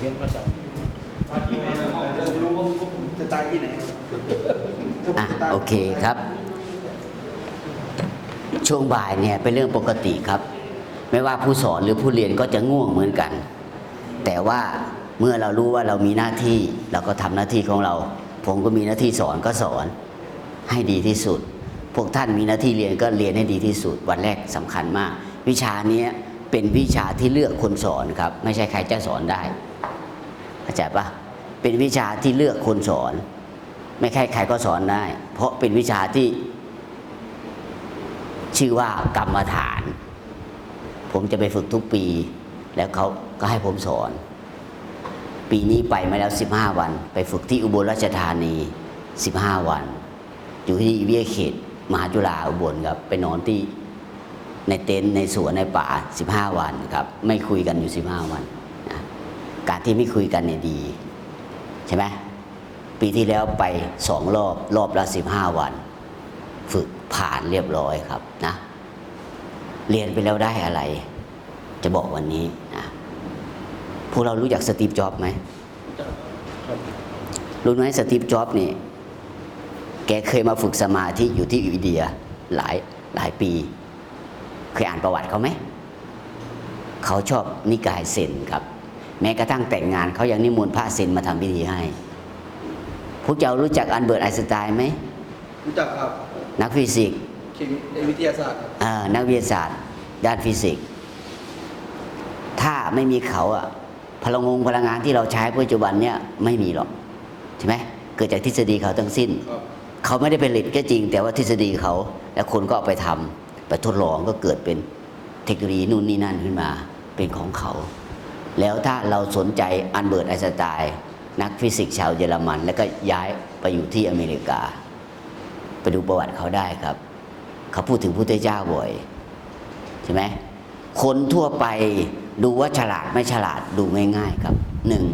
เรียนประจรู้ว่าผมจะตายที่ไหนอะโอเคครับ ช่วงบ่ายเนี่ยเป็นเรื่องปกติครับ ไม่ว่าผู้สอนหรือผู้เรียนก็จะง่วงเหมือนกัน แต่ว่าเมื่อเรารู้ว่าเรามีหน้าที่เราก็ทำหน้าที่ของเรา ผมก็มีหน้าที่สอนก็สอนให้ดีที่สุด พวกท่านมีหน้าที่เรียนก็เรียนให้ดีที่สุด วันแรกสำคัญมาก วิชาเนี้ยเป็นวิชาที่เลือกคนสอนครับ ไม่ใช่ใครจะสอนได้ เข้าใจปะเป็นวิชาที่เลือกคนสอน ไม่ใช่ใครก็สอนได้ เพราะเป็นวิชาที่ ชื่อว่ากรรมฐาน ผมจะไปฝึกทุกปี แล้วเขาก็ให้ผมสอน ปีนี้ไปมาแล้ว 15 วัน ไปฝึกที่อุบลราชธานี 15 วัน อยู่ที่เวิทยเขตมหาจุฬาอุบลครับ ไปนอนที่ในเต็นท์ในสวนในป่า 15 วันครับ ไม่คุยกันอยู่ 15 วัน การที่ไม่คุยกันเนี่ยดี ใช่ไหมปีที่แล้วไปสองรอบ รอบละ15วัน ฝึกผ่านเรียบร้อยครับนะ เรียนไปแล้วได้อะไร จะบอกวันนี้นะพวกเรารู้จักสตีฟจ็อบไหมรู้ไหมสตีฟจ็อบนี่ แกเคยมาฝึกสมาธิอยู่ที่อินเดียหลายหลายปี เคยอ่านประวัติเขาไหม เขาชอบนิกายเซนครับ แม้กระทั่งแต่งงานเขายังนิมนต์พระเซนมาทำพิธีให้พวกเจ้ารู้จักอันเบิร์ตไอน์สไตน์ไหมรู้จักครับ นักฟิสิกส์เคมีวิทยาศาสตร์ครับอ่านักวิทยาศาสตร์ ด้านฟิสิกส์ถ้าไม่มีเขาอะพลังงงพลังงานที่เราใช้ปัจจุบันเนี่ยไม่มีหรอกใช่ไหมเกิดจากทฤษฎีเขาทั้งสิ้นครับเขาไม่ได้เป็นผลิตก็จริง แต่ว่าทฤษฎีเขา แล้วคนก็เอาไปทำไปทดลองก็เกิดเป็นเทคโนโลยีนู่นนี่นั่นขึ้นมา เป็นของเขา แล้วถ้าเราสนใจอันเบิร์ตไอน์สไตน์นักฟิสิกส์ชาวเยอรมัน แล้วก็ย้ายไปอยู่ที่อเมริกา ไปดูประวัติเขาได้ครับ เขาพูดถึงพุทธเจ้าบ่อยใช่ไหมคนทั่วไปดูว่าฉลาดไม่ฉลาดดูง่ายๆครับหนึ่ง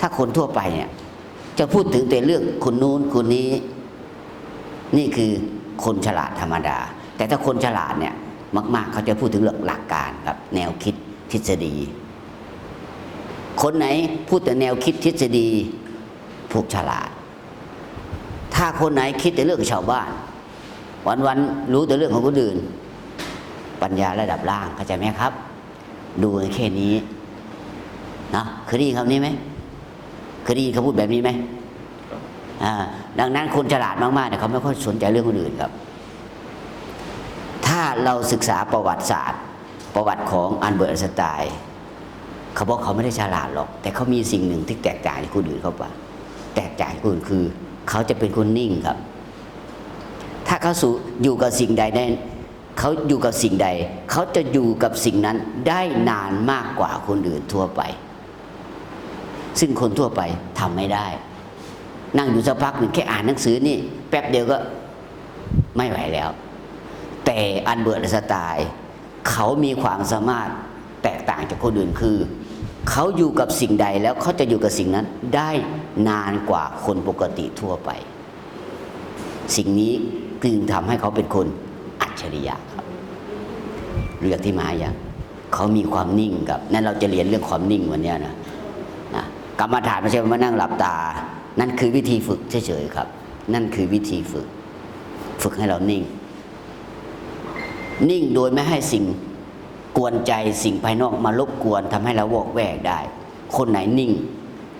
ถ้าคนทั่วไปเนี่ยจะพูดถึงแต่เรื่องคนนู้นคนนี้ นี่คือคนฉลาดธรรมดา แต่ถ้าคนฉลาดเนี่ยมาก ๆ เขาจะพูดถึงเรื่องหลักการครับ แนวคิดทฤษฎี คนไหนพูดแต่แนวคิดทฤษฎีพวกฉลาด ถ้าคนไหนคิดแต่เรื่องชาวบ้าน วันๆรู้แต่เรื่องของคนอื่น ปัญญาระดับล่างเข้าใจไหมครับ ดูแค่นี้นะเคยได้ยินคำนี้ไหมเคยได้ยินเขาพูดแบบนี้ไหมดังนั้นคนฉลาดมากๆเนี่ยเขาไม่ค่อยสนใจเรื่องคนอื่นครับ ถ้าเราศึกษาประวัติศาสตร์ ประวัติของอันเบิร์ตสไตน์ เขาบอกเขาไม่ได้ฉลาดหรอก แต่เขามีสิ่งหนึ่งที่แตกต่างจากคนอื่นเขาปะแตกต่างจากคนอื่นคือ เขาจะเป็นคนนิ่งครับ ถ้าเขาสู่อยู่กับสิ่งใดได้เขาอยู่กับสิ่งใด เขาจะอยู่กับสิ่งนั้นได้นานมากกว่าคนอื่นทั่วไป ซึ่งคนทั่วไปทำไม่ได้ นั่งอยู่สักพักหนึ่งแค่อ่านหนังสือนี่ แป๊บเดียวก็ไม่ไหวแล้ว แต่อันเบิร์ตสไตล์เขามีความสามารถแตกต่างจากคนอื่นคือ เขาอยู่กับสิ่งใดแล้วเขาจะอยู่กับสิ่งนั้นได้นานกว่าคนปกติทั่วไป สิ่งนี้จึงทำให้เขาเป็นคนอัจฉริยะครับเรื่องที่มาอย่างเขามีความนิ่งครับนั่นเราจะเรียนเรื่องความนิ่งวันนี้นะนะกรรมฐานไม่ใช่ว่ามานั่งหลับตา นั่นคือวิธีฝึกเฉยๆครับ นั่นคือวิธีฝึก ฝึกให้เรานิ่ง นิ่งโดยไม่ให้สิ่ง กวนใจสิ่งภายนอกมารบกวนทำให้เราวอกแวกได้ คนไหนนิ่ง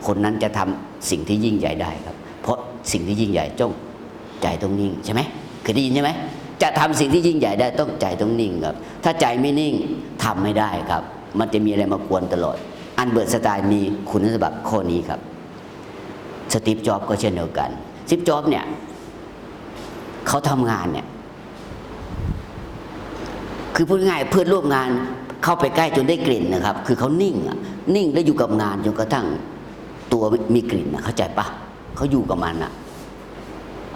คนนั้นจะทำสิ่งที่ยิ่งใหญ่ได้ครับ เพราะสิ่งที่ยิ่งใหญ่จ้องใจต้องนิ่งใช่ไหมเคยได้ยินใช่ไหมจะทำสิ่งที่ยิ่งใหญ่ได้ต้องใจต้องนิ่งครับ ถ้าใจไม่นิ่งทำไม่ได้ครับ มันจะมีอะไรมากวนตลอด อันเบิร์ตสไตล์มีคุณสมบัติข้อนี้ครับ สตีฟจ็อบก็เช่นเดียวกันสตีฟจ็อบเนี่ยเขาทำงานเนี่ยคือพูดง่ายเพื่อนร่วมงาน เข้าไปใกล้จนได้กลิ่นนะครับ คือเขานิ่งนิ่งแล้วอยู่กับงานจนกระทั่งตัวมีกลิ่นนะเข้าใจปะเขาอยู่กับมันอะ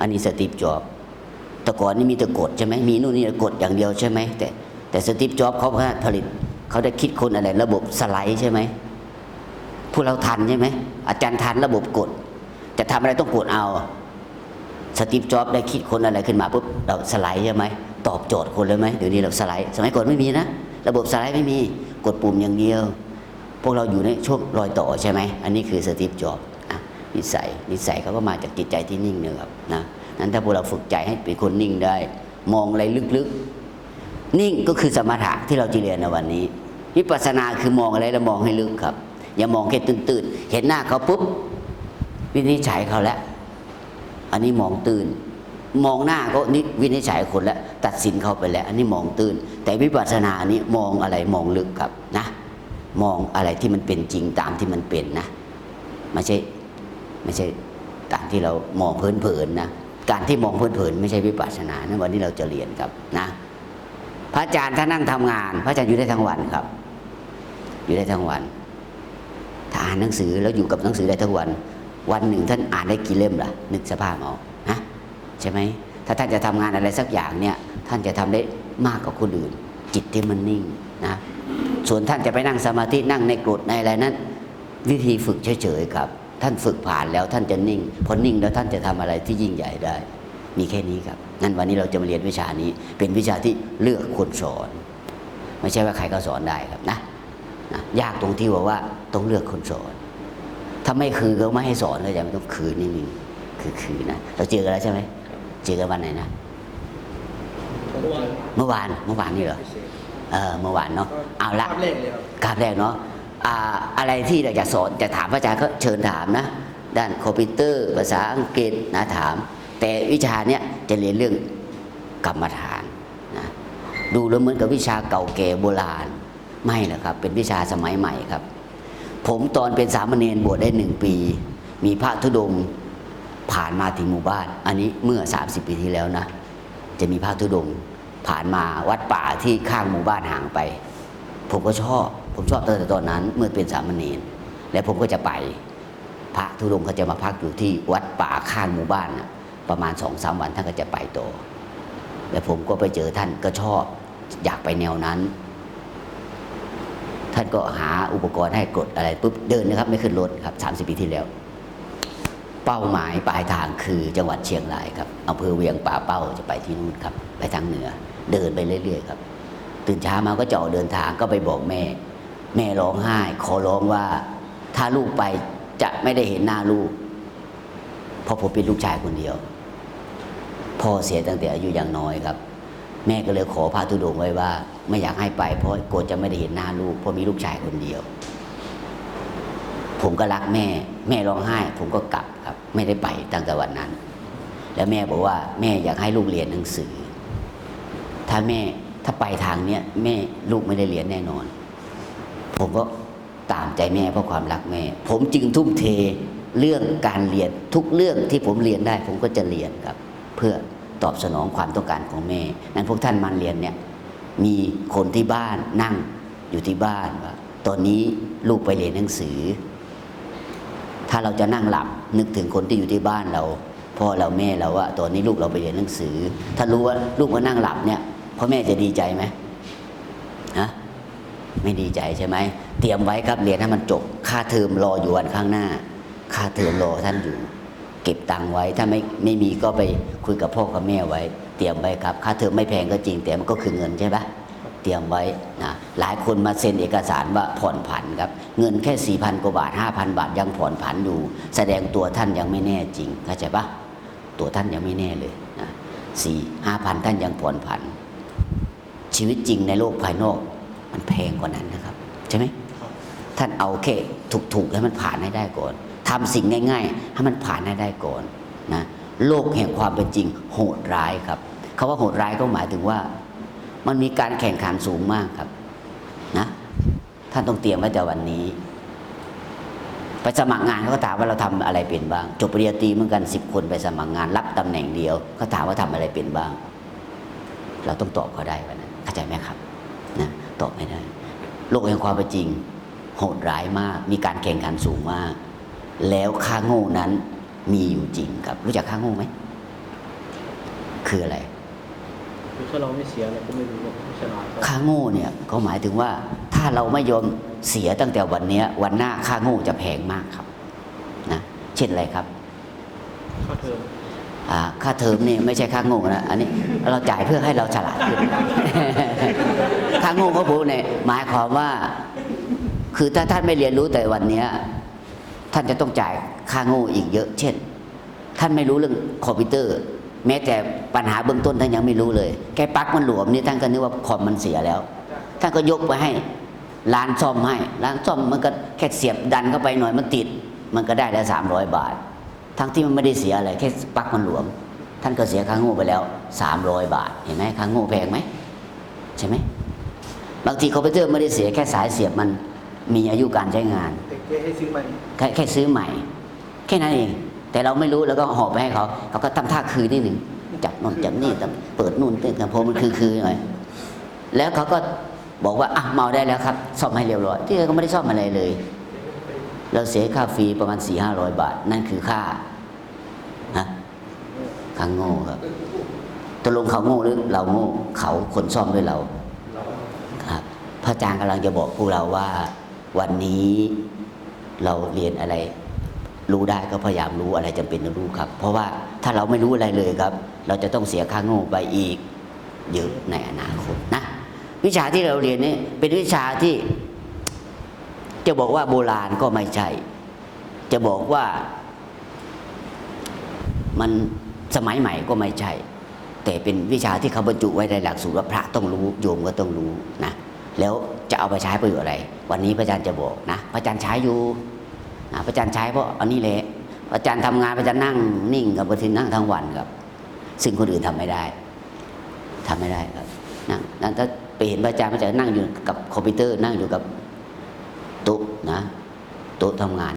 อันนี้สตีฟจ็อบแต่ก่อนนี่มีแต่กฎใช่ไหมมีนู่นนี่กฎอย่างเดียวใช่ไหมแต่แต่สตีฟจ็อบเขาผลิตเขาได้คิดคนอะไร ระบบสไลด์ใช่ไหมพวกเราทันใช่ไหมอาจารย์ทันระบบกฎจะทำอะไรต้องกดเอาสตีฟจ็อบได้คิดคนอะไรขึ้นมาปุ๊บเราสไลด์ใช่ไหมตอบโจทย์คนเลยไหมเดี๋ยวนี้เราสไลด์ สมัยก่อนไม่มีนะ ระบบสไลด์ไม่มีกดปุ่มอย่างเดียว พวกเราอยู่ในช่วงรอยต่อใช่ไหม อันนี้คือสตีฟจ็อบนิสัยนิสัยเขาก็มาจากจิตใจที่นิ่งเนี่ยครับนะนั้นถ้าพวกเราฝึกใจให้เป็นคนนิ่งได้ มองอะไรลึกๆ นิ่งก็คือสมถะที่เราจะเรียนในวันนี้วิปัสสนาคือมองอะไรแล้วมองให้ลึกครับ อย่ามองแค่ตื่นๆเห็นหน้าเขาปุ๊บวินิจฉัยเขาแล้วอันนี้มองตื่น มองหน้าก็นิวินิจฉัยคนแล้วตัดสินเขาไปแล้ว อันนี้มองตื่นแต่วิปัสสนาอันนี้มองอะไรมองลึกครับนะ มองอะไรที่มันเป็นจริงตามที่มันเป็นนะไม่ใช่ไม่ใช่ตามที่เรามองเพลินๆนะการที่มองเพลินๆไม่ใช่วิปัสสนานะวันนี้เราจะเรียนครับนะ พระอาจารย์ถ้านนั่งทำงาน พระอาจารย์อยู่ได้ทั้งวันครับ อยู่ได้ทั้งวันถ้าอ่านหนังสือแล้วอยู่กับหนังสือได้ทั้งวัน วันหนึ่งท่านอ่านได้กี่เล่มล่ะนึกสภาพเอาฮะ ใช่ไหมถ้าท่านจะทำงานอะไรสักอย่างเนี่ยท่านจะทำได้มากกว่าคนอื่น จิตที่มันนิ่งนะส่วนท่านจะไปนั่งสมาธินั่งในกรดในอะไรนั้น วิธีฝึกเฉยๆครับ ท่านฝึกผ่านแล้วท่านจะนิ่งพอนิ่งแล้วท่านจะทำอะไรที่ยิ่งใหญ่ได้ มีแค่นี้ครับนั่นวันนี้เราจะมาเรียนวิชานี้ เป็นวิชาที่เลือกคนสอน ไม่ใช่ว่าใครก็สอนได้ครับนะนะยากตรงที่ว่าว่าต้องเลือกคนสอน ถ้าไม่คือก็ไม่ให้สอนเลยจะไม่ต้องคืนนิดนึงคือคือนะเราเจอกันแล้วใช่ไหม เจอกันวันไหนนะเมื่อวานเมื่อวานเมื่อวานนี่เหรอเออเมื่อวานเนาะเอาละภาพแรกเลยครับการแรกเนาะอ่าอะไรที่เราจะสอนจะถามพระอาจารย์ก็เชิญถามนะ ด้านคอมพิวเตอร์ ภาษาอังกฤษนะถาม แต่วิชาเนี้ยจะเรียนเรื่องกรรมฐานนะดูแล้วเหมือนกับวิชาเก่าแก่โบราณ ไม่นะครับ เป็นวิชาสมัยใหม่ครับ ผมตอนเป็นสามเณรบวชได้หนึ่งปี มีพระธุดงค์ ผ่านมาถึงหมู่บ้าน อันนี้เมื่อ 30 ปีที่แล้วนะ จะมีพระธุดงค์ผ่านมาวัดป่าที่ข้างหมู่บ้านห่างไป ผมก็ชอบ ผมชอบตั้งแต่ตอนนั้น เมื่อเป็นสามเณรและผมก็จะไป พระธุดงค์เขาจะมาพักอยู่ที่วัดป่าข้างหมู่บ้านนะประมาณสองสามวันท่านก็จะไปต่อและผมก็ไปเจอท่านก็ชอบ อยากไปแนวนั้น ท่านก็หาอุปกรณ์ให้กดอะไรปุ๊บเดินนะครับ ไม่ขึ้นรถครับสามสิบปีที่แล้ว เป้าหมายปลายทางคือจังหวัดเชียงรายครับอำเภอเวียงป่าเป้าจะไปที่นู่นครับ ไปทางเหนือ เดินไปเรื่อยๆครับ ตื่นเช้ามาก็จะออกเดินทางก็ไปบอกแม่ แม่ร้องไห้ ขอร้องว่า ถ้าลูกไปจะไม่ได้เห็นหน้าลูก เพราะผมเป็นลูกชายคนเดียว พ่อเสียตั้งแต่อายุยังน้อยครับ แม่ก็เลยขอพระธุดงค์ไว้ว่า ไม่อยากให้ไป เพราะกลัวจะไม่ได้เห็นหน้าลูกเพราะมีลูกชายคนเดียว ผมก็รักแม่ แม่ร้องไห้ ผมก็กลับ ครับ ไม่ได้ไปตั้งแต่วันนั้น แล้วแม่บอกว่าแม่อยากให้ลูกเรียนหนังสือ ถ้าแม่ถ้าไปทางเนี้ยแม่ลูกไม่ได้เรียนแน่นอน ผมก็ตามใจแม่เพราะความรักแม่ ผมจึงทุ่มเทเรื่องการเรียนทุกเรื่องที่ผมเรียนได้ ผมก็จะเรียนครับ เพื่อตอบสนองความต้องการของแม่ นั้นพวกท่านมาเรียนเนี่ยมีคนที่บ้านนั่งอยู่ที่บ้านว่าตอนนี้ลูกไปเรียนหนังสือ ถ้าเราจะนั่งหลับนึกถึงคนที่อยู่ที่บ้านเราพ่อเราแม่เราว่าตอนนี้ลูกเราไปเรียนหนังสือ ถ้ารู้ว่าลูกมานั่งหลับเนี่ยพ่อแม่จะดีใจไหมฮะไม่ดีใจใช่ไหมเตรียมไว้ครับเรียนให้มันจบค่าเทอมรออยู่วันข้างหน้า ค่าเทอมรอท่านอยู่ เก็บตังค์ไว้ถ้าไม่ไม่มีก็ไปคุยกับพ่อกับแม่ไว้ เตรียมไว้ครับ ค่าเทอมไม่แพงก็จริงแต่มันก็คือเงินใช่ปะ เตรียมไว้นะหลายคนมาเซ็นเอกสารว่าผ่อนผันครับเงินแค่สี่พันกว่าบาทห้าพันบาทยังผ่อนผันอยู่ แสดงตัวท่านยังไม่แน่จริงเข้าใจปะตัวท่านยังไม่แน่เลยนะสี่ห้าพันท่านยังผ่อนผัน ชีวิตจริงในโลกภายนอก มันแพงกว่านั้นนะครับ ใช่ไหมท่านเอาแค่ถูกๆให้มันผ่านให้ได้ก่อนทำสิ่งง่าย ๆ ให้มันผ่านให้ได้ก่อนนะโลกแห่งความเป็นจริงโหดร้ายครับคาว่าโหดร้ายก็หมายถึงว่า มันมีการแข่งขันสูงมากครับนะท่านต้องเตรียมไว้แต่วันนี้ ไปสมัครงานเขาก็ถามว่าเราทำอะไรเป็นบ้าง จบปริญญาตรีเหมือนกันสิบคนไปสมัครงาน รับตำแหน่งเดียวเขาถามว่าทำอะไรเป็นบ้าง เราต้องตอบเขาได้วันนั้นเข้าใจไหมครับนะตอบไม่ได้ โลกแห่งความเป็นจริง โหดร้ายมาก มีการแข่งขันสูงมาก แล้วค่าโง่นั้นมีอยู่จริงครับ รู้จักค่าโง่ไหมคืออะไร คือถ้าเราไม่เสียเราก็ไม่รู้ว่าฉลาดก็ค่าโง่เนี่ยก็หมายถึงว่าถ้าเราไม่ยอมเสียตั้งแต่วันเนี้ยวันหน้าค่าโง่จะแพงมากครับนะเช่นอะไรครับ ค่าเทอมอ่าค่าเทอมนี่ไม่ใช่ค่าโง่นะอันนี้เราจ่ายเพื่อให้เราฉลาดขึ้นค่าโง่ของผมเนี่ยหมายความว่า คือถ้าท่านไม่เรียนรู้แต่วันเนี้ยท่านจะต้องจ่ายค่าโง่อีกเยอะ เช่น ท่านไม่รู้เรื่องคอมพิวเตอร์ แม้แต่ปัญหาเบื้องต้นท่านยังไม่รู้เลย แค่ปลั๊กมันหลวมนี่ท่านก็นึกว่าคอมมันเสียแล้ว ท่านก็ยกไปให้ร้านซ่อมให้ร้านซ่อมมันก็แค่เสียบดันเข้าไปหน่อยมันติด มันก็ได้แล้วสามร้อยบาท ทั้งที่มันไม่ได้เสียอะไรแค่ปลั๊กมันหลวม ท่านก็เสียค่าโง่ไปแล้วสามร้อยบาท เห็นไหมค่าโง่แพงไหมใช่ไหมบางทีคอมพิวเตอร์ไม่ได้เสียแค่สายเสียบมันมีอายุการใช้งานแต่แกให้ซื้อใหม่แค่แค่ซื้อใหม่ แค่นั้นเอง แต่เราไม่รู้แล้วก็หอบไปให้เขาเขาก็ทำท่าคือนิดหนึ่งจับนนจับนี่จับเปิดนู่นเต้นกันโพมันคือคือหน่อยแล้วเขาก็บอกว่าอะเมาได้แล้วครับซ่อมให้เรียบร้อยที่เขาไม่ได้ซ่อมอะไรเลย เราเสียค่าฟรีประมาณสี่ห้าร้อยบาท นั่นคือค่าฮะค่าโง่ครับตกลงเขาโง่หรือเราโง่เขาคนซ่อมด้วยเราครับพระอาจารย์กำลังจะบอกพวกเราว่าวันนี้เราเรียนอะไร รู้ได้ก็พยายามรู้อะไรจำเป็นต้องรู้ครับ เพราะว่าถ้าเราไม่รู้อะไรเลยครับ เราจะต้องเสียค่าโง่ไปอีกเยอะในอนาคตนะวิชาที่เราเรียนนี่เป็นวิชาที่ จะบอกว่าโบราณก็ไม่ใช่ จะบอกว่ามันสมัยใหม่ก็ไม่ใช่ แต่เป็นวิชาที่เขาบรรจุไว้ในหลักสูตรว่าพระต้องรู้โยมก็ต้องรู้นะแล้วจะเอาไปใช้ประโยชน์อะไร วันนี้พระอาจารย์จะบอกนะ พระอาจารย์ใช้อยู่ อาจารย์ใช้เพราะอันนี้แหละอาจารย์ทำงานอาจารย์นั่งนิ่งกับบทินั่งทั้งวันครับ ซึ่งคนอื่นทำไม่ได้ทำไม่ได้ครับนั่งนั่นถ้าไปเห็นอาจารย์อาจารย์นั่งอยู่กับคอมพิวเตอร์นั่งอยู่กับโต๊ะนะโต๊ะทำงาน